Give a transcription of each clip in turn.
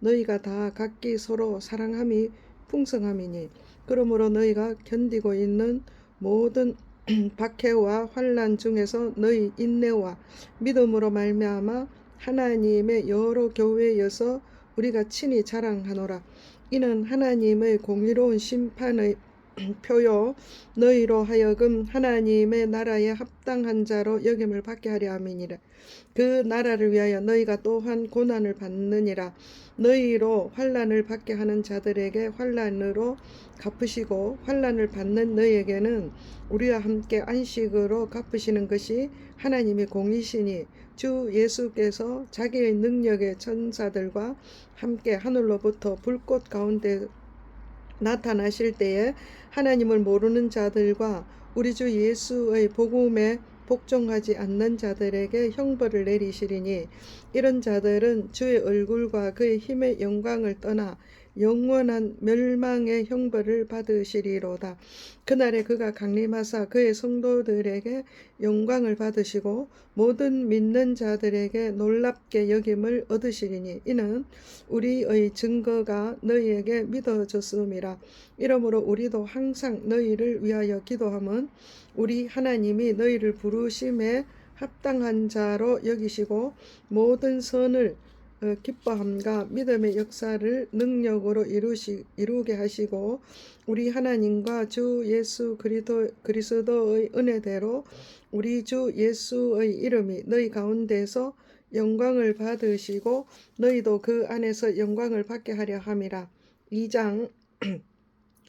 너희가 다 각기 서로 사랑함이 풍성함이니 그러므로 너희가 견디고 있는 모든 박해와 환란 중에서 너희 인내와 믿음으로 말미암아 하나님의 여러 교회에서 우리가 친히 자랑하노라. 이는 하나님의 공의로운 심판의 표요 너희로 하여금 하나님의 나라에 합당한 자로 여김을 받게 하려 함이니라. 그 나라를 위하여 너희가 또한 고난을 받느니라. 너희로 환란을 받게 하는 자들에게 환란으로 갚으시고 환란을 받는 너희에게는 우리와 함께 안식으로 갚으시는 것이 하나님의 공이시니 주 예수께서 자기의 능력의 천사들과 함께 하늘로부터 불꽃 가운데 나타나실 때에 하나님을 모르는 자들과 우리 주 예수의 복음에 복종하지 않는 자들에게 형벌을 내리시리니 이런 자들은 주의 얼굴과 그의 힘의 영광을 떠나 영원한 멸망의 형벌을 받으시리로다. 그날에 그가 강림하사 그의 성도들에게 영광을 받으시고 모든 믿는 자들에게 놀랍게 여김을 얻으시리니 이는 우리의 증거가 너희에게 믿어졌음이라. 이러므로 우리도 항상 너희를 위하여 기도함은 우리 하나님이 너희를 부르심에 합당한 자로 여기시고 모든 선을 어, 기뻐함과 믿음의 역사를 능력으로 이루시, 이루게 하시고 우리 하나님과 주 예수 그리도, 그리스도의 은혜대로 우리 주 예수의 이름이 너희 가운데서 영광을 받으시고 너희도 그 안에서 영광을 받게 하려 함이라. 2장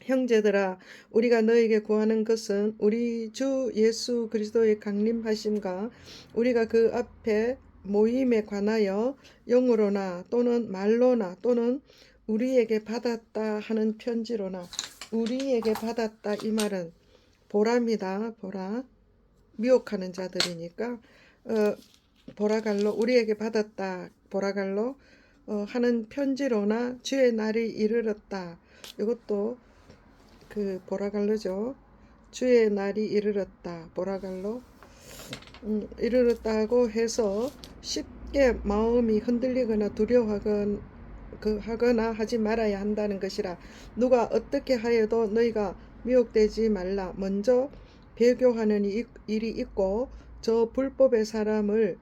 형제들아 우리가 너에게 구하는 것은 우리 주 예수 그리스도의 강림하심과 우리가 그 앞에 모임에 관하여 영으로나 또는 말로나 또는 우리에게 받았다 하는 편지로나 우리에게 받았다 이 말은 보람이다. 보라. 미혹하는 자들이니까 어, 보라갈로 우리에게 받았다 보라갈로 어, 하는 편지로나 주의 날이 이르렀다. 이것도 그 보라갈로죠. 주의 날이 이르렀다. 보라갈로 음, 이르렀다고 해서 쉽게 마음이 흔들리거나 두려워하거나 그 하거나 하지 말아야 한다는 것이라. 누가 어떻게 하여도 너희가 미혹되지 말라. 먼저 배교하는 이- 일이 있고 저 불법의 사람을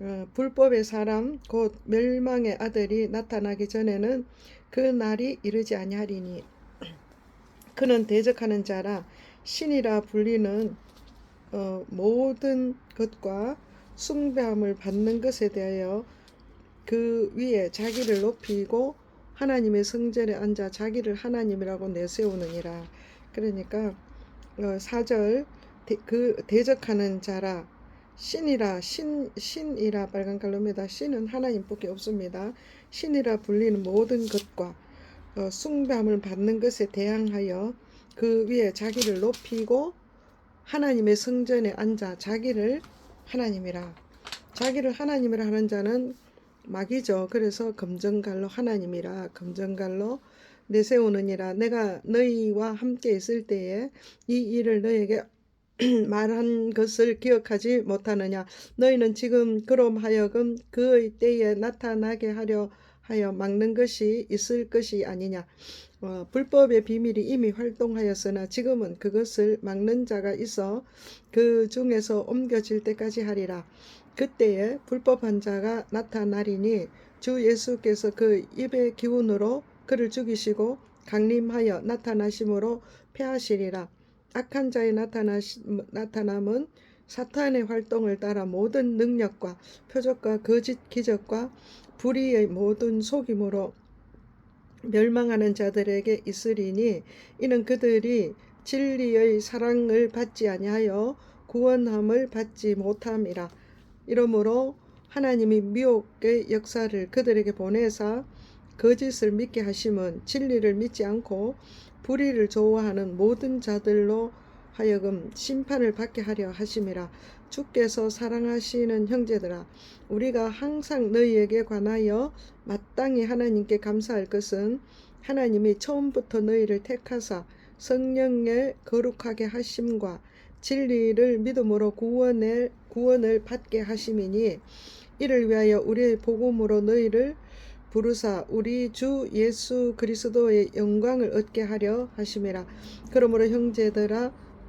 어, 불법의 사람 곧 멸망의 아들이 나타나기 전에는 그 날이 이르지 아니하리니. 그는 대적하는 자라 신이라 불리는 어, 모든 것과 숭배함을 받는 것에 대하여 그 위에 자기를 높이고 하나님의 성전에 앉아 자기를 하나님이라고 내세우느니라. 그러니까 어, 사절 대, 그 대적하는 자라 신이라 신 신이라 빨간 칼로입니다. 신은 하나님밖에 없습니다. 신이라 불리는 모든 것과 어, 숭배함을 받는 것에 대항하여 그 위에 자기를 높이고 하나님의 성전에 앉아 자기를 하나님이라. 자기를 하나님이라 하는 자는 마귀죠. 그래서 검정갈로 하나님이라. 검정갈로 내세우느니라. 내가 너희와 함께 있을 때에 이 일을 너에게 말한 것을 기억하지 못하느냐. 너희는 지금 그럼 하여금 그의 때에 나타나게 하려 하여 막는 것이 있을 것이 아니냐 어, 불법의 비밀이 이미 활동하였으나 지금은 그것을 막는 자가 있어 그 중에서 옮겨질 때까지 하리라. 그때에 불법한 자가 나타나리니 주 예수께서 그 입의 기운으로 그를 죽이시고 강림하여 나타나심으로 패하시리라. 악한 자의 나타나시, 나타남은 사탄의 활동을 따라 모든 능력과 표적과 거짓 기적과 불의의 모든 속임으로 멸망하는 자들에게 있으리니 이는 그들이 진리의 사랑을 받지 아니하여 구원함을 받지 못함이라. 이러므로 하나님이 미혹의 역사를 그들에게 보내사 거짓을 믿게 하심은 진리를 믿지 않고 불의를 좋아하는 모든 자들로 하여금 심판을 받게 하려 하심이라 주께서 사랑하시는 형제들아 우리가 항상 너희에게 관하여 마땅히 하나님께 감사할 것은 하나님이 처음부터 너희를 택하사 성령의 거룩하게 하심과 진리를 믿음으로 구원을 구원을 받게 하심이니 이를 위하여 우리의 복음으로 너희를 부르사 우리 주 예수 그리스도의 영광을 얻게 하려 하심이라. 그러므로 형제들아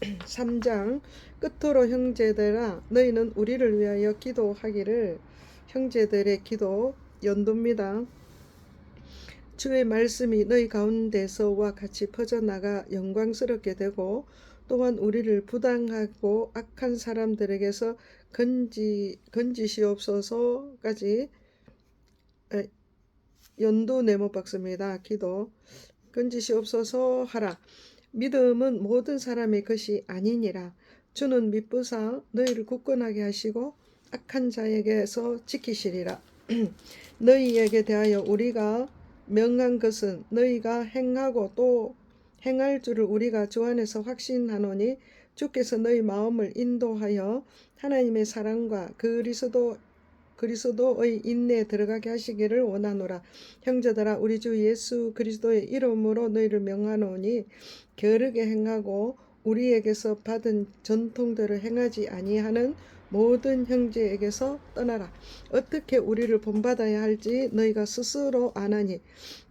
3장 끝으로 형제들아 너희는 우리를 위하여 기도하기를 형제들의 기도 연도입니다. 주의 말씀이 너희 가운데서와 같이 퍼져나가 영광스럽게 되고 또한 우리를 부당하고 악한 사람들에게서 건지 건지시옵소서까지 에, 연도 네모 박스입니다. 기도 건지시옵소서 하라. 믿음은 모든 사람의 것이 아니니라. 주는 믿부사 너희를 굳건하게 하시고 악한 자에게서 지키시리라. 너희에게 대하여 우리가 명한 것은 너희가 행하고 또 행할 줄을 우리가 주 안에서 확신하노니 주께서 너희 마음을 인도하여 하나님의 사랑과 그리스도 그리스도의 인내에 들어가게 하시기를 원하노라. 형제들아 우리 주 예수 그리스도의 이름으로 너희를 명하노니 게으르게 행하고 우리에게서 받은 전통대로 행하지 아니하는 모든 형제에게서 떠나라. 어떻게 우리를 본받아야 할지 너희가 스스로 아나니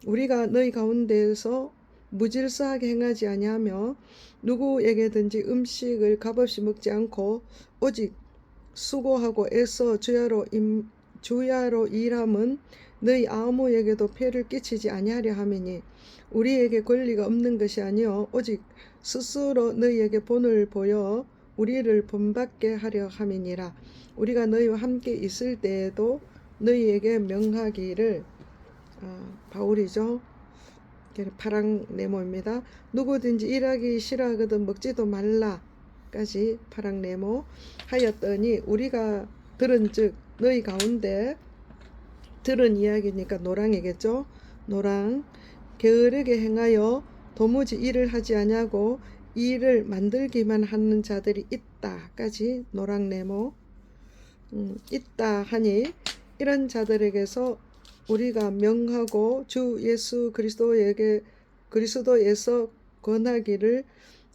우리가 너희 가운데에서 무질서하게 행하지 아니하며 누구에게든지 음식을 값없이 먹지 않고 오직 수고하고 애써 주야로 임, 주야로 일함은 너희 아무에게도 폐를 끼치지 아니하려 함이니 우리에게 권리가 없는 것이 아니요 오직 스스로 너희에게 본을 보여 우리를 본받게 하려 함이니라 우리가 너희와 함께 있을 때에도 너희에게 명하기를 아, 바울이죠. 파랑 네모입니다. 누구든지 일하기 싫어하거든 먹지도 말라 까지 파랑 네모 하였더니 우리가 들은즉 너희 가운데 들은 이야기니까 노랑이겠죠. 노랑 게으르게 행하여 도무지 일을 하지 아니하고 일을 만들기만 하는 자들이 있다까지 노랑 네모 음, 있다 하니 이런 자들에게서 우리가 명하고 주 예수 그리스도에게 그리스도에서 권하기를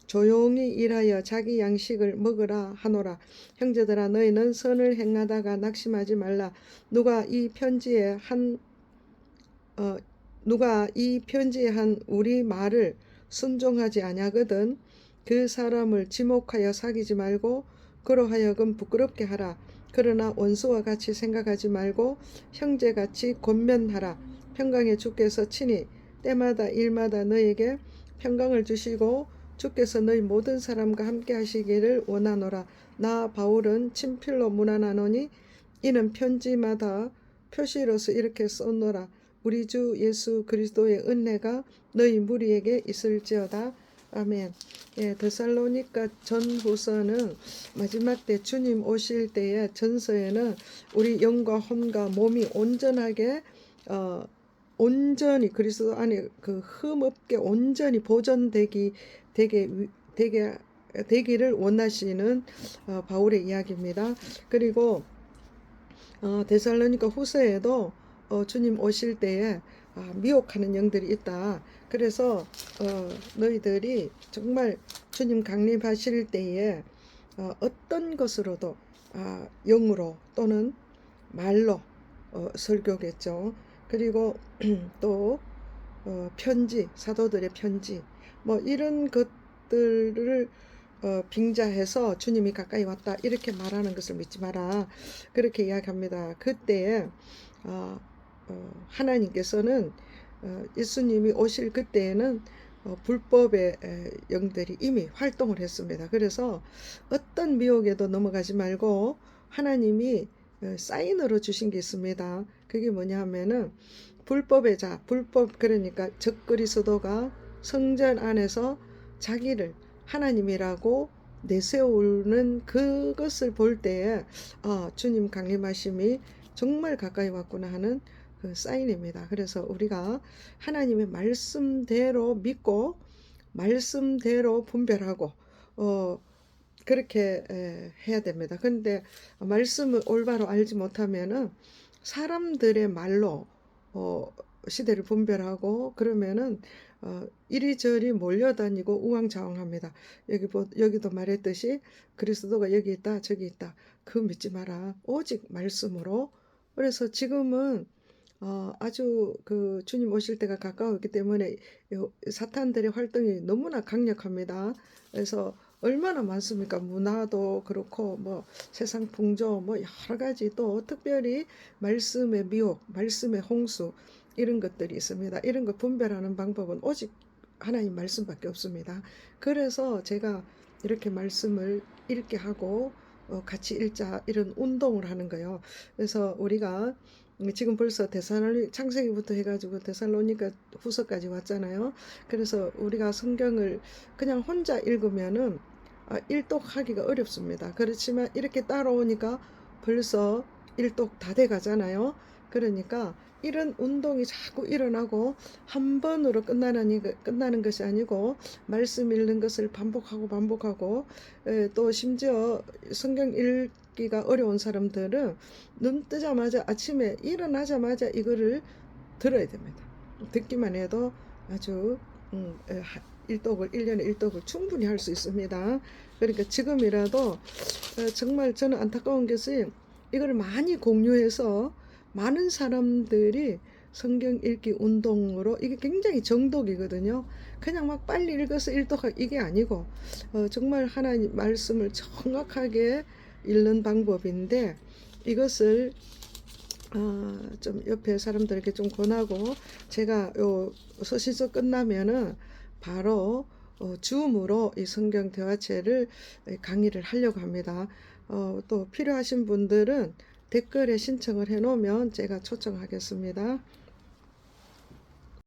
조용히 일하여 자기 양식을 먹으라 하노라. 형제들아 너희는 선을 행하다가 낙심하지 말라. 누가 이 편지에 한 어, 누가 이 편지에 한 우리 말을 순종하지 아니하거든 그 사람을 지목하여 사귀지 말고 그러하여금 부끄럽게 하라. 그러나 원수와 같이 생각하지 말고 형제같이 권면하라. 평강의 주께서 친히 때마다 일마다 너에게 평강을 주시고 주께서 너희 모든 사람과 함께 하시기를 원하노라. 나 바울은 친필로 문안하노니 이는 편지마다 표시로서 이렇게 썼노라. 우리 주 예수 그리스도의 은혜가 너희 무리에게 있을지어다. 아멘. 예, 데살로니가 전후서는 마지막 때 주님 오실 때에 전서에는 우리 영과 혼과 몸이 온전하게 어 온전히 그리스도 안에 그 흠 없게 온전히 보존되기 되게 되게 되기를 원하시는 어, 바울의 이야기입니다. 그리고 어, 데살로니가 후서에도 어, 주님 오실 때에 아, 미혹하는 영들이 있다. 그래서 어, 너희들이 정말 주님 강림하실 때에 어, 어떤 것으로도 아, 영으로 또는 말로 어, 설교겠죠. 그리고 또 어, 편지, 사도들의 편지, 뭐 이런 것들을 어, 빙자해서 주님이 가까이 왔다 이렇게 말하는 것을 믿지 마라 그렇게 이야기합니다. 그때 어, 어, 하나님께서는 어, 예수님이 오실 그때에는 어, 불법의 에, 영들이 이미 활동을 했습니다. 그래서 어떤 미혹에도 넘어가지 말고 하나님이 어, 사인으로 주신 게 있습니다. 그게 뭐냐 하면은 불법의 자, 불법 그러니까 적그리스도가 성전 안에서 자기를 하나님이라고 내세우는 그것을 볼 때에 아, 주님 강림하심이 정말 가까이 왔구나 하는 그 사인입니다. 그래서 우리가 하나님의 말씀대로 믿고 말씀대로 분별하고 어 그렇게 에, 해야 됩니다. 근데 말씀을 올바로 알지 못하면은 사람들의 말로 어 시대를 분별하고 그러면은 어 이리저리 몰려다니고 우왕좌왕합니다. 여기 보, 여기도 말했듯이 그리스도가 여기 있다 저기 있다 그 믿지 마라 오직 말씀으로 그래서 지금은 어, 아주 그 주님 오실 때가 가까웠기 때문에 요 사탄들의 활동이 너무나 강력합니다. 그래서 얼마나 많습니까? 문화도 그렇고 뭐 세상 풍조 뭐 여러 가지 또 특별히 말씀의 미혹, 말씀의 홍수 이런 것들이 있습니다. 이런 거 분별하는 방법은 오직 하나님 말씀밖에 없습니다. 그래서 제가 이렇게 말씀을 읽게 하고 어, 같이 읽자 이런 운동을 하는 거예요. 그래서 우리가 지금 벌써 대사를 창세기부터 해가지고 데살로니가 후서까지 왔잖아요. 그래서 우리가 성경을 그냥 혼자 읽으면은 아, 일독하기가 어렵습니다. 그렇지만 이렇게 따라오니까 벌써 일독 다 돼 가잖아요. 그러니까 이런 운동이 자꾸 일어나고 한 번으로 끝나는, 끝나는 것이 아니고 말씀 읽는 것을 반복하고 반복하고 에, 또 심지어 성경 읽 기가 어려운 사람들은 눈 뜨자마자 아침에 일어나자마자 이거를 들어야 됩니다. 듣기만 해도 아주 음, 일독을 1년에 일독을 충분히 할 수 있습니다. 그러니까 지금이라도 어, 정말 저는 안타까운 것이 이걸 많이 공유해서 많은 사람들이 성경 읽기 운동으로 이게 굉장히 정독이거든요. 그냥 막 빨리 읽어서 일독하 이게 아니고 어, 정말 하나님 말씀을 정확하게 읽는 방법인데 이것을 어, 좀 옆에 사람들에게 좀 권하고 제가 요 서신서 끝나면은 바로 어, 줌으로 이 성경 대화체를 강의를 하려고 합니다. 어, 또 필요하신 분들은 댓글에 신청을 해 놓으면 제가 초청하겠습니다.